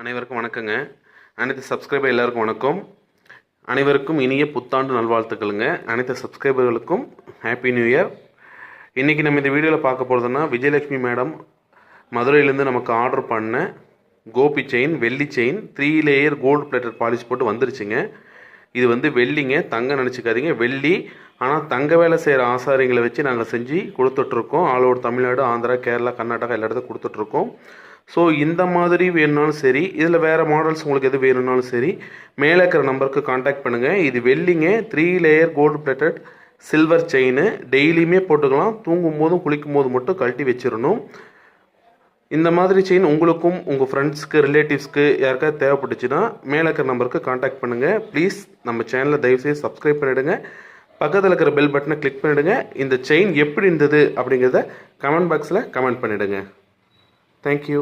அனைவருக்கும் வணக்கங்க. அனைத்து சப்ஸ்கிரைபர் எல்லாருக்கும் வணக்கம். அனைவருக்கும் இனிய புத்தாண்டு நல்வாழ்த்துக்களுங்க. அனைத்து சப்ஸ்கிரைபர்களுக்கும் ஹாப்பி நியூ இயர் இன்றைக்கி நம்ம இந்த வீடியோவில் பார்க்க போகிறதுன்னா விஜயலட்சுமி மேடம் மதுரையிலேருந்து நமக்கு ஆர்டர் பண்ண கோபி செயின் வெள்ளி chain three layer gold plated polish போட்டு வந்துருச்சுங்க. இது வந்து வெள்ளிங்க தங்கம் நினச்சிக்காதீங்க. வெள்ளி ஆனால் தங்க வேலை செய்கிற ஆசாரிங்களை வச்சு நாங்கள் செஞ்சு கொடுத்துட்ருக்கோம். ஆல் ஓவர் தமிழ்நாடு ஆந்திரா கேரளா கர்நாடகா எல்லா இடத்துக்கும் கொடுத்துட்ருக்கோம். ஸோ இந்த மாதிரி வேணும்னாலும் சரி இதில் வேறு மாடல்ஸ் உங்களுக்கு எது வேணும்னாலும் சரி மேலே இருக்கிற நம்பருக்கு காண்டாக்ட் பண்ணுங்கள் இது வெள்ளிங்க three layer gold plated silver chain டெய்லியுமே போட்டுக்கலாம். தூங்கும் போதும் குளிக்கும் போது மட்டும் கழட்டி வச்சிடணும். இந்த மாதிரி செயின் உங்களுக்கும் உங்கள் ஃப்ரெண்ட்ஸ்க்கு ரிலேட்டிவ்ஸ்க்கு யாருக்காவது தேவைப்பட்டுச்சுன்னா மேலே இருக்கிற நம்பருக்கு காண்டாக்ட் பண்ணுங்கள் ப்ளீஸ் நம்ம சேனலை தயவுசெய்து சப்ஸ்கிரைப் பண்ணிவிடுங்க பக்கத்தில் இருக்கிற பெல் பட்டனை கிளிக் பண்ணிவிடுங்க இந்த செயின் எப்படி இருந்தது அப்படிங்கிறத கமெண்ட் பாக்ஸில் கமெண்ட் பண்ணிவிடுங்க தேங்க்யூ